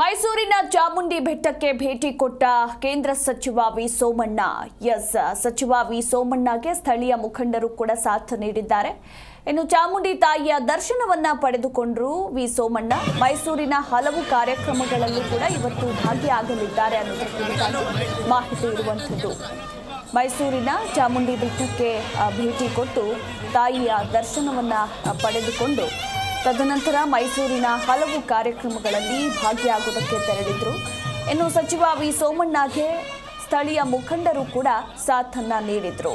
ಮೈಸೂರಿನ ಚಾಮುಂಡಿ ಬೆಟ್ಟಕ್ಕೆ ಭೇಟಿ ಕೊಟ್ಟ ಕೇಂದ್ರ ಸಚಿವ ವಿ ಸೋಮಣ್ಣ. ಎಸ್, ಸಚಿವ ವಿ ಸೋಮಣ್ಣಗೆ ಸ್ಥಳೀಯ ಮುಖಂಡರು ಕೂಡ ಸಾಥ್ ನೀಡಿದ್ದಾರೆ. ಇನ್ನು ಚಾಮುಂಡಿ ತಾಯಿಯ ದರ್ಶನವನ್ನ ಪಡೆದುಕೊಂಡ್ರು ವಿ ಸೋಮಣ್ಣ. ಮೈಸೂರಿನ ಹಲವು ಕಾರ್ಯಕ್ರಮಗಳಲ್ಲೂ ಕೂಡ ಇವತ್ತು ಭಾಗಿಯಾಗಲಿದ್ದಾರೆ ಅನ್ನೋದಕ್ಕೆ ಮಾಹಿತಿ ಇರುವಂಥದ್ದು. ಮೈಸೂರಿನ ಚಾಮುಂಡಿ ಬೆಟ್ಟಕ್ಕೆ ಭೇಟಿ ಕೊಟ್ಟು ತಾಯಿಯ ದರ್ಶನವನ್ನ ಪಡೆದುಕೊಂಡು ತದನಂತರ ಮೈಸೂರಿನ ಹಲವು ಕಾರ್ಯಕ್ರಮಗಳಲ್ಲಿ ಭಾಗಿಯಾಗುವುದಕ್ಕೆ ತೆರಳಿದ್ರು. ಇನ್ನು ಸಚಿವ ವಿ. ಸೋಮಣ್ಣಗೆ ಸ್ಥಳೀಯ ಮುಖಂಡರು ಕೂಡ ಸಾಥನ್ನ ನೀಡಿದ್ರು.